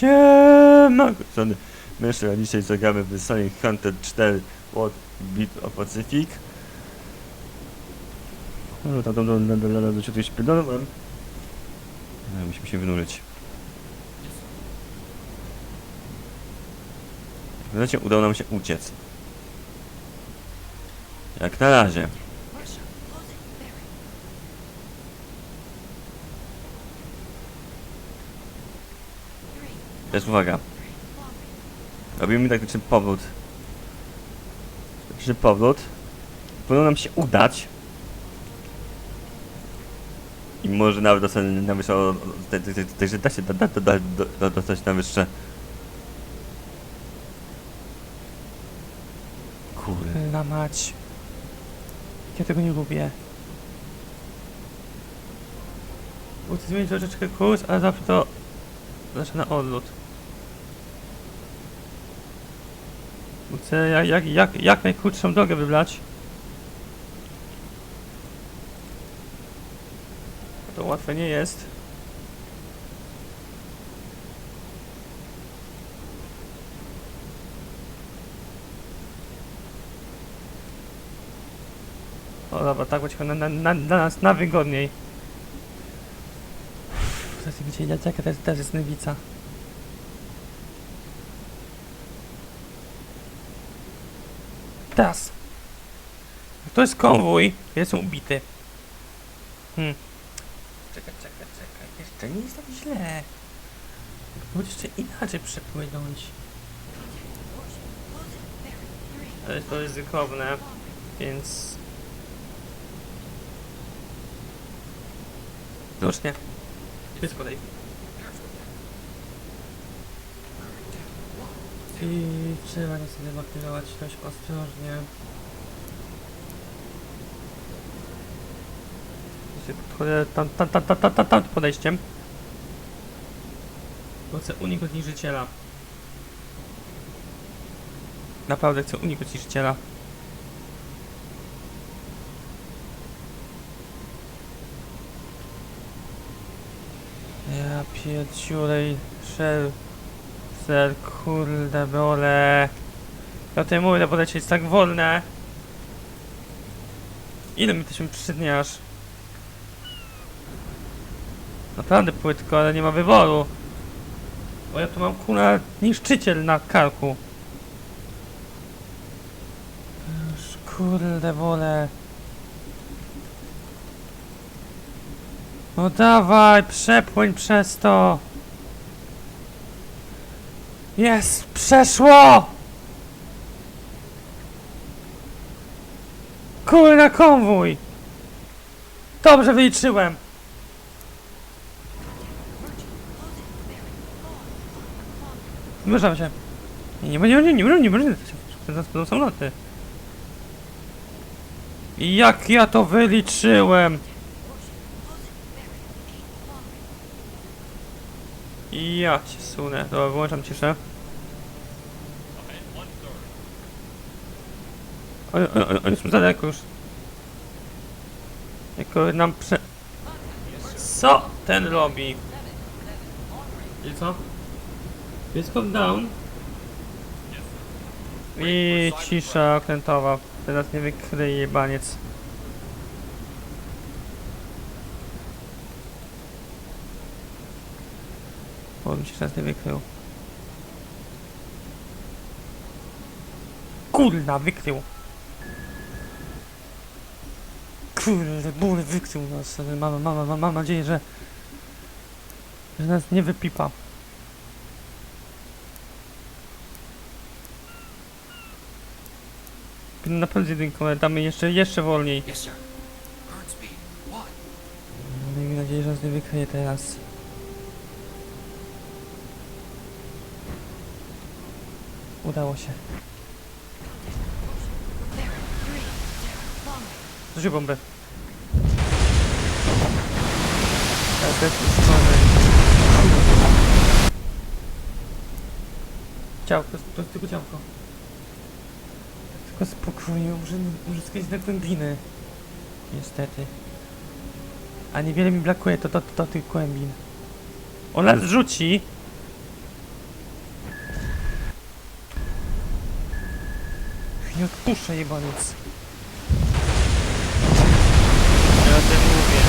Siema! Żony, my jeszcze dzisiaj zagramy w Sonic Hunter 4 World Beat of Pacific. No tam tam tam tam tam ciebie śpiewałem. No, musimy się wynurzyć. Wreszcie udało nam się uciec. Jak na razie. Teraz uwaga. Robimy taktyczny powrót. Taktyczny powrót. Powinno nam się udać. I może nawet dostać na wyższe... Także da się da- da- da- da- dostać na wyższe... Kurna mać. Ja tego nie lubię. Chcę zmienić troszeczkę kurs, ale zawsze to... Znaczy na odlot. Chcę jak, jak, jak, jak najkrótszą drogę wybrać. To łatwe nie jest. O dobra, tak będzie na, na, na, dla nas na wygodniej. Zaraz gdzie jaka jest, to jest Nywica. Teraz. To jest konwój. Jestem ubity. Hmm. Czekaj, czekaj, czekaj. Jeszcze nie jest tak źle. Mógł jeszcze inaczej przepłynąć. Ale to ryzykowne, więc... Zresztą. Jest kolej. I trzeba niestety ewakuować dość ostrożnie. Podchodzę tam, tam, tam, tam, tam, tam, tam podejściem. Bo chcę uniknąć niszczyciela. Naprawdę chcę uniknąć niszczyciela. Ja pierdziulej, szel, ser, kurde bole. Ja tutaj mówię, bo jest tak wolne. Ile mi to się przytnie aż? Naprawdę płytko, ale nie ma wyboru. Bo ja tu mam kuna niszczyciel na karku. Kurde bole. No dawaj, przepłyń przez to. Jest, przeszło! Kurde, konwój! Dobrze wyliczyłem. Zbliżam się. Nie, nie, nie, nie, nie, nie, to są samoloty. Jak ja to wyliczyłem? I Ja cię sunę. Dobra, wyłączam ciszę. Oni, oni, oni są za daleko już. Jako nam prze... Co ten robi? I co? Jest calm down. I cisza okrętowa. Teraz nie wykryje jebaniec. Bo mi się teraz nie wykrył. Kurna, wykrył. Kurde, ból wykrył nas. Mam, mam, mam, mam nadzieję, że... Że nas nie wypipa. Naprawdę jedynką, ale damy jeszcze, jeszcze wolniej. Yes, sir. Current speed. What? Miejmy nadzieję, że nas nie wykryje teraz. Udało się. Zużyj bombę. Działko, to jest tylko działko. Tylko spokojnie, muszę, muszę skręcić na głębiny. Niestety. A niewiele mi brakuje, to, to, to, to tych głębin. On nas Nie odpuszczę jebaniec. Ja o tym mówię.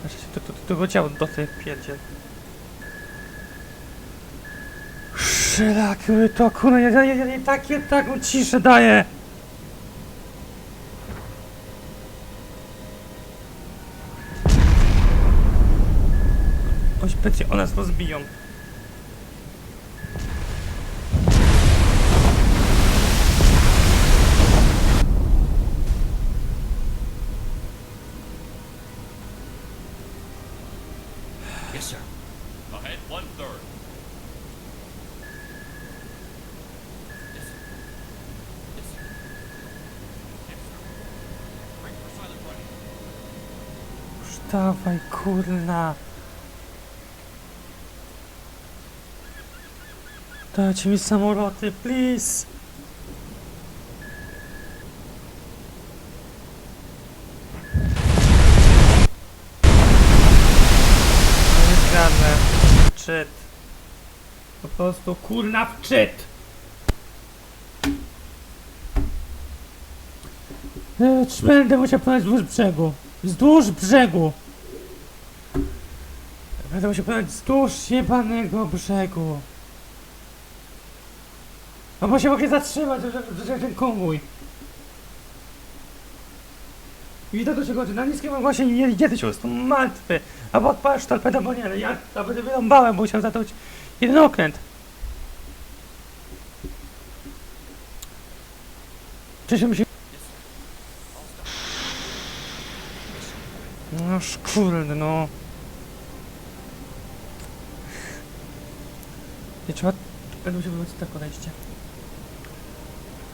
Znaczy, to, to, to, to go działo do tych pierdziel. Szylaki, to kurwa, ja, ja, ja, ja takie, taką ciszę daję. Oś będzie, one nas rozbiją. Yes, sir. Ahead one third. Yes, sir. Yes, sir. Yes, sir. Bring for silent running. Już dawaj, kurna. Dajcie mi samoloty, please. Nie zgadnę. Czyt. Po prostu kurna w czyt. E, Czy będę musiał płynąć wzdłuż brzegu? Wzdłuż brzegu! Będę musiał płynąć wzdłuż jebanego brzegu. No bo się mogę zatrzymać, że, że, ten konwój. I to do czego na niskim głosie nie jedzie się, jestem martwy. Albo odpalasz torpedę, bo nie, ja to będę wyrąbałem, bo musiałem zacząć jeden okręt. Czy się. No kurde, no. Nie trzeba... Będę musiał wybrać tak podejście.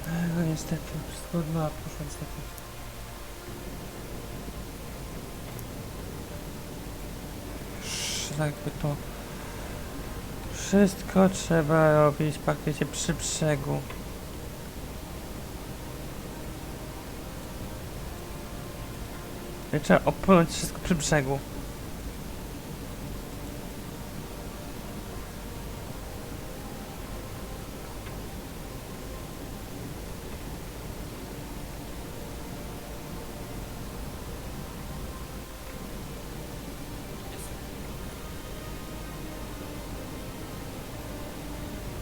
No niestety, wszystko od nowa poszło niestety. Jakby to... Wszystko trzeba robić praktycznie przy brzegu. Trzeba opłynąć wszystko przy brzegu.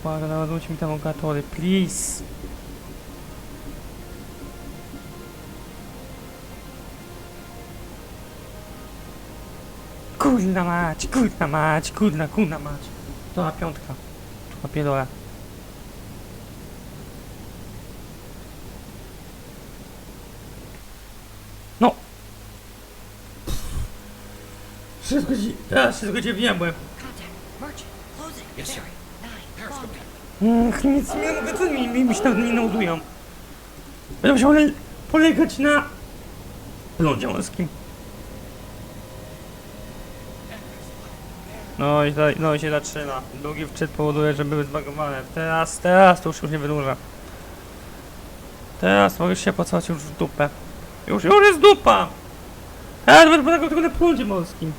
Błagam, naładujcie mi tam ogatory, please. Kurna mać, kurna mać, kurna, kurna mać. To na piątka. Papierdolę. No! Wszystko ci... Teraz wszystko cię wjebłem. Contact. Ach, nic nie mogę, co mi, mi, mi się tam nie naładują. Będę musiał le- polegać na... lądzie morskim. No i, za- no i się zaczyna. Długi wczyt powoduje, że były zbagowane. Teraz, teraz to już, już nie wydłuża. Teraz mogę się pocałować już w dupę. Już, już jest dupa! Ja będę polegał tylko na prądzie morskim.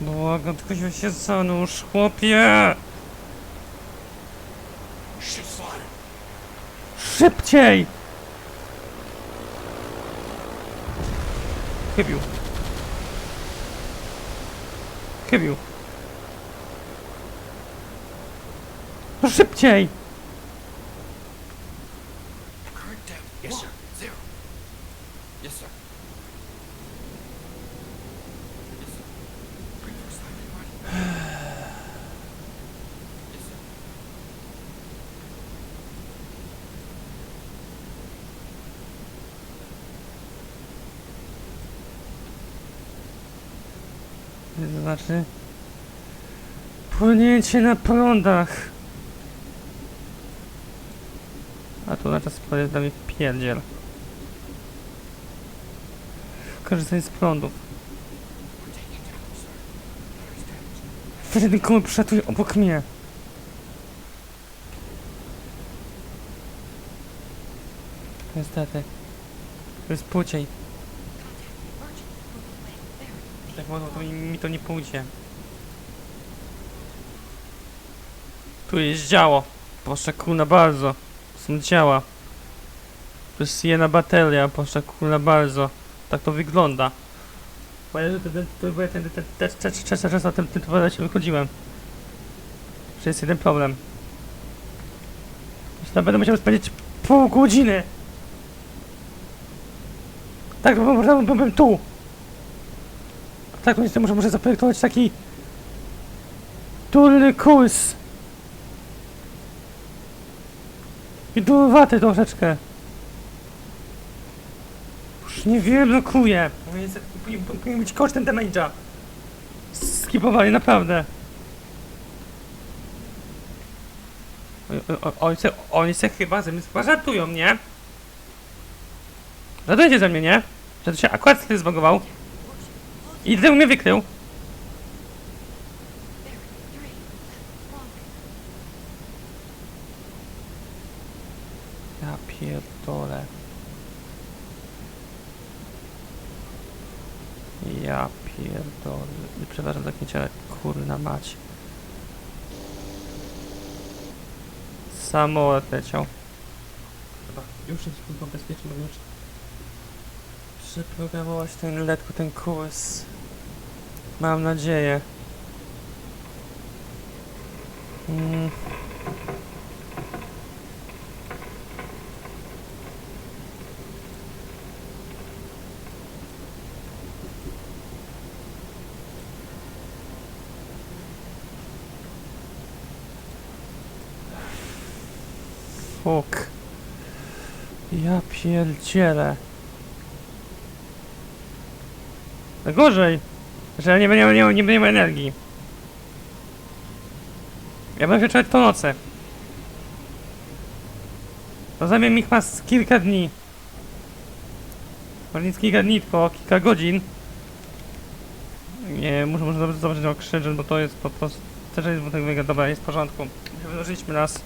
Błagam, tylko się zanurz, chłopie! Ship spotted. Szybciej! Chybił. Chybił. No szybciej! Yes, sir. Zero. Yes, sir. Yes, sir. Bring for silent running. Yes, sir. To znaczy... Płynięcie na prądach. A tu na czas pojeżdża mi pierdziel. Korzystaj z prądów. Wtedy komu przelatuje obok mnie. Niestety. To jest płciej. Tak bo to mi, mi to nie pójdzie. Tu jest działo. Poszczególna bardzo. Są działa. To jest jedna bateria, poszczególna bardzo. Tak to wygląda. Czas na tym, toalecie wychodziłem. Że jest jeden problem. Tam będę musiał spędzić pół godziny. Tak, bo byłbym tu. Tak, więc muszę, muszę zaprojektować taki tulny kurs. I durowaty troszeczkę. Już nie wiem, blokuje. Powinien powinien być kosztem damage'a. Skipowali, naprawdę. Oni se, oni se chyba ze mnie żartują, nie? Żartujecie ze mnie, nie? Że to się akurat zbagował. I tył mnie wykrył. Ja pierdolę. Ja pierdolę. Przepraszam za kniecie, ale kurna mać. Samolot leciał. Chyba już jest bezpieczny, bo już przeprogramować ten letku, ten kurs. Mam nadzieję. Mm. Fuk. Ja pierdzielę. Gorzej, że nie będzie nie, nie, ma energii. Ja będę czekać po nocy. Mi chyba z kilka dni. Może nie z kilka dni, tylko kilka godzin. Nie, muszę, muszę zobaczyć, zobaczyć okrzyżen, bo to jest po prostu... Też jest, bo tak wygląda. Dobra, jest w porządku. Wyłożyliśmy nas.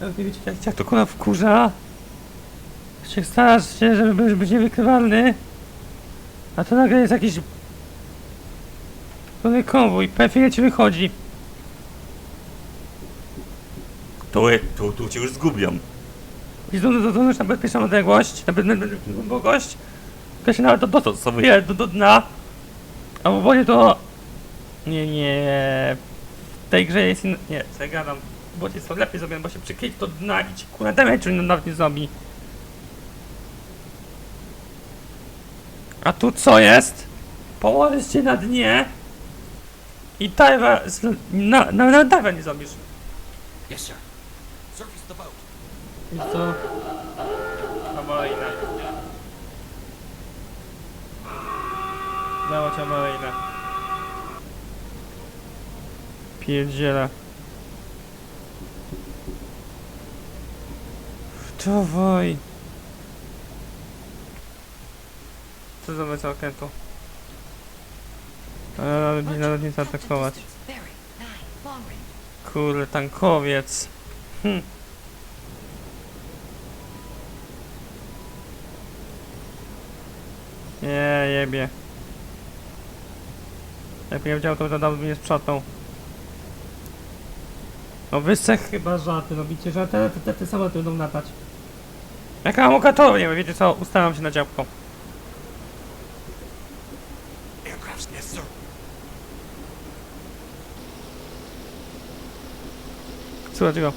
Jak nie wiecie, jak, jak to kurwa wkurza? Się starasz się, żeby być, niewykrywalny. A to nagle jest jakiś... Pełny konwój, pewnie ci wychodzi. Tu, tu, tu cię już zgubią. I zdążysz na bezpieczną odległość, na głębokość. Tylko się nawet dostosowuje do, do dna. A w wodzie to... Nie, nie... W tej grze jest inna... Nie, co ja gadam. W wodzie są lepiej zrobione, bo się przykryć do dna i ci kurwa damage nawet nie zrobi. A tu co jest? Położysz się na dnie i z- Na, na, na dive'a nie zrobisz. Yes, sir. Surface the boat. I co? Awaryjne. Dawać awaryjne. Pierdziele. Dawaj. Co za bez okrętu? Ale nie nawet nie zaatakować. Kurde, tankowiec. Hm. Nie, jebie. Jakbym wiedział, to za dawno by nie sprzątał. No wy se chyba żarty robicie, że te, te, te same będą latać. Jak mam okatowie, wiecie co, ustawiam się na działko. 这个这个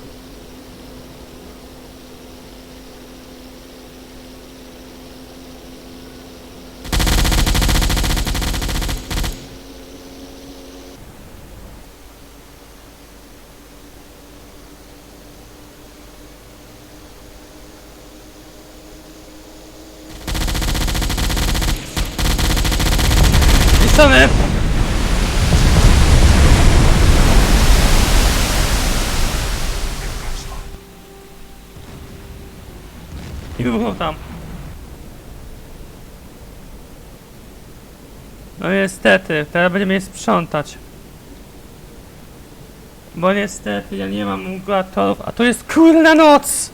No niestety, teraz będziemy je sprzątać. Bo niestety ja nie mam mugulatorów, a to jest kurna noc!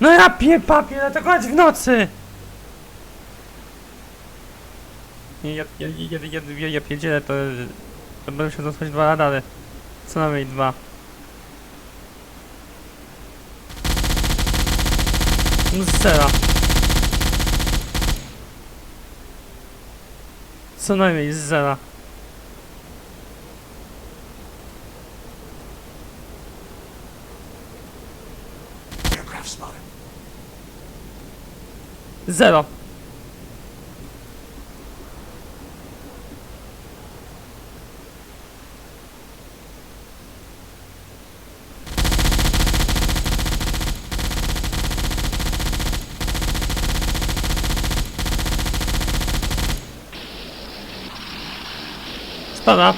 No ja pie papier, dlatego grać w nocy! Nie, ja, ja, ja, ja, ja, ja pierdzielę, to, to będą się dostać dwa radary. Co najmniej dwa. No Z zera. Co najmniej z zera. Zero. Spada.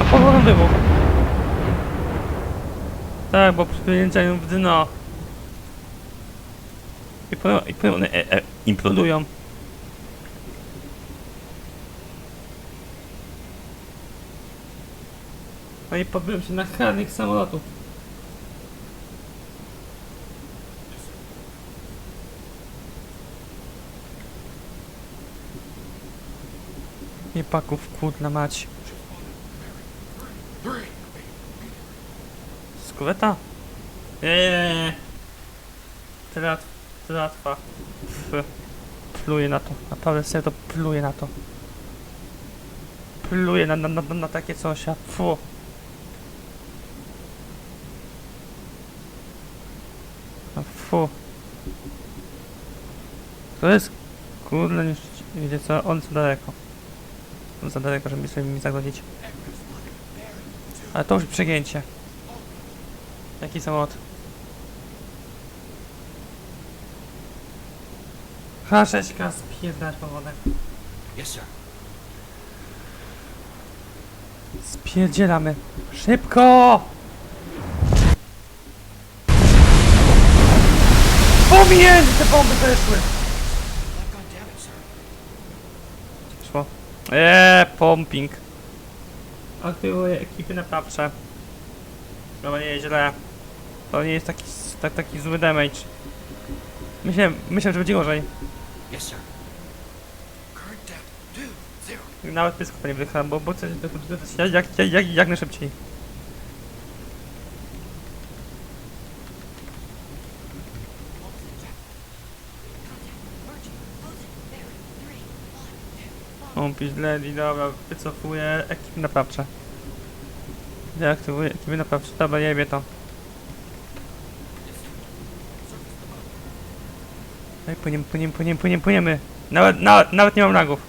A powrót wybuch. Tak, bo przyjęciają w dno. I potem, i potem one e, e, implodują. No i podbyłem się na karnych samolotów. Nie paków, kurna mać. Three. Skoweta? Eee. Trat, tratwa. Pluję na to. Naprawdę sobie to pluję na to. Pluję na, na, na, na takie coś, a fu. A fu. To jest... Kurde, nie wiecie co, on za daleko. On za daleko, żeby sobie mi zagrodzić. Ale to już przegięcie. Jaki samolot? H6K spierdać po wodę. Yes, sir. Spierdzielamy. Szybko! Pomiędzy te bomby weszły! Lock on damage, sir. Szło. Eee, pumping. Aktywuję ekipy naprawcze. Chyba nie jest źle. To nie jest taki, tak, taki zły damage. Myślałem, myślałem, że będzie gorzej. Yes, sir. Current depth two zero. Nawet pysko nie wydychałem, bo, bo chcę to, jak, jak, jak, jak najszybciej. Pompić ledi, dobra, wycofuję ekipy naprawcze. Deaktywuję ekipy naprawcze, dobra, jebie to. Ej, płyniemy, płyniemy, płyniemy, płyniemy, płyniemy. Nawet, nawet, nawet nie mam lagów.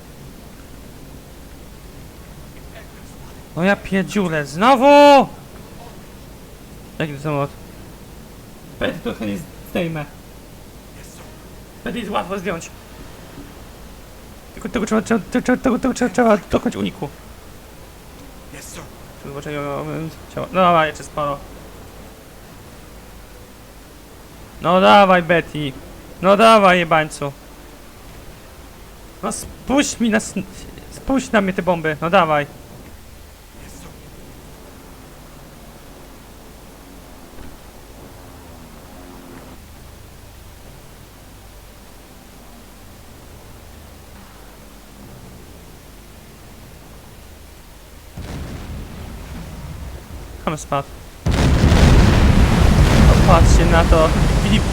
No ja pierdziule, znowu! Jaki to samolot? Pety trochę nie zdejmę. Pety jest łatwo zdjąć. Tego trzeba, trzeba, trzeba, tego, tego trzeba, trzeba dokonać uniku. Zobaczeniu ciała. No dawaj, jeszcze sporo. No dawaj, Betty. No dawaj, jebańcu. No spuść mi na... Spuść na mnie te bomby, no dawaj. Yes, sir. Tam spadł. O, patrzcie na to. Filip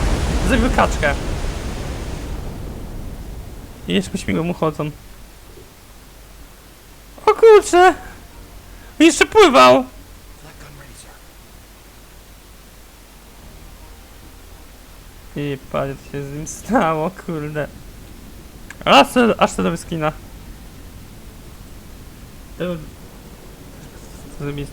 zrobił kaczkę. I jeszcze śmigłem uchodzą. O kurcze! Jeszcze pływał! I patrz, co się z nim stało, kurde. Aż to, aż to do skina. To... Zrobić?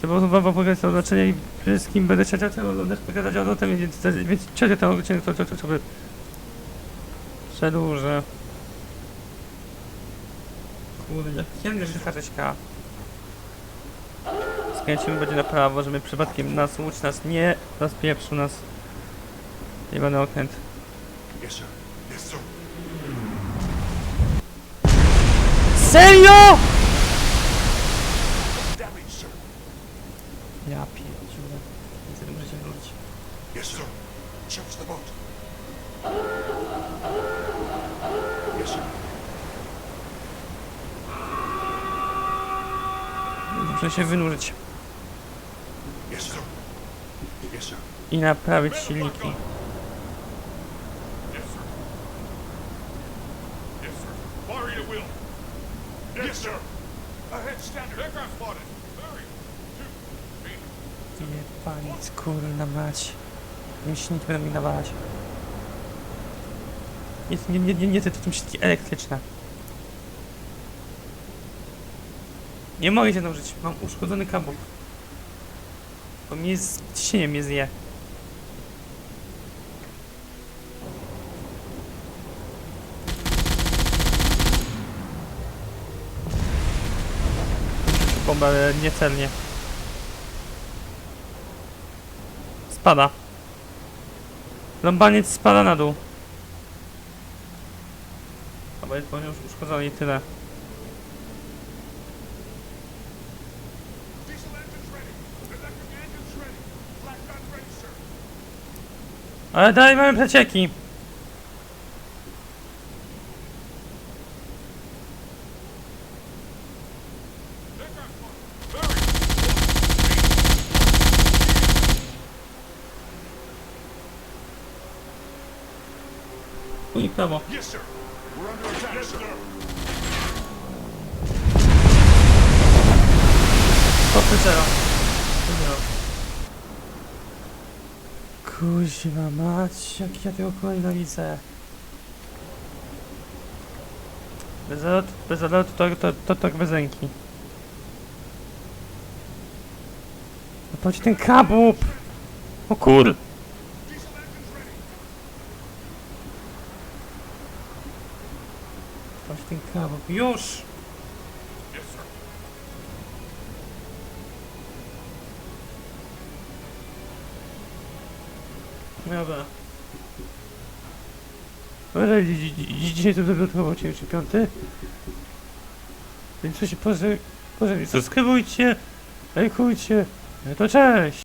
Trzeba wam pokazać to oznaczenie i wszystkim będę chciał tego oglądać, pokazać o tym, więc, więc trzecie ten odcinek to, to, to, to, to przedłużę. Kurde, jak ciemny H6K. Skręcimy będzie na prawo, żeby przypadkiem nas łódź nas nie rozpieprzył nas. Okręt. Sir. Yes, sir. Serio? Damage, sir. Ja pierdziule. Niestety muszę się wrócić. Yes, sir. Muszę się wynurzyć i naprawić silniki. Yes, sir. Ahead, standard. Aircraft spotted. Nie panic, kurna mać. Nie silniki będą mi nawalać. Nie, nie, nie, nie, nie to są silniki elektryczne. Nie mogę się nauczyć, mam uszkodzony kabel. Bo mnie z ciśnienie mnie zje. Bombę niecelnie. Spada. Ląbaniec spada na dół. Albo jest już uszkodzony i tyle. Ale dalej mamy przecieki. Aircraft spotted. Three, Tu i w prawo. Yes, sir. We're under attack, yes, sir. Kopy zero. Zero. Kuźwa mać, jak ja tego koła nienawidzę. Bez zalotu, bez zalotu to, to, to, to bez ręki. No chodź ten kabup! O kur... Diesel engines ready. Chodź ten kabup, już! Dobra. Ale dzi- dzi- dzi- dzisiaj to dodatkowo cię czy piąty. Więc co się proszę, proszę subskrybujcie, lajkujcie. No to cześć!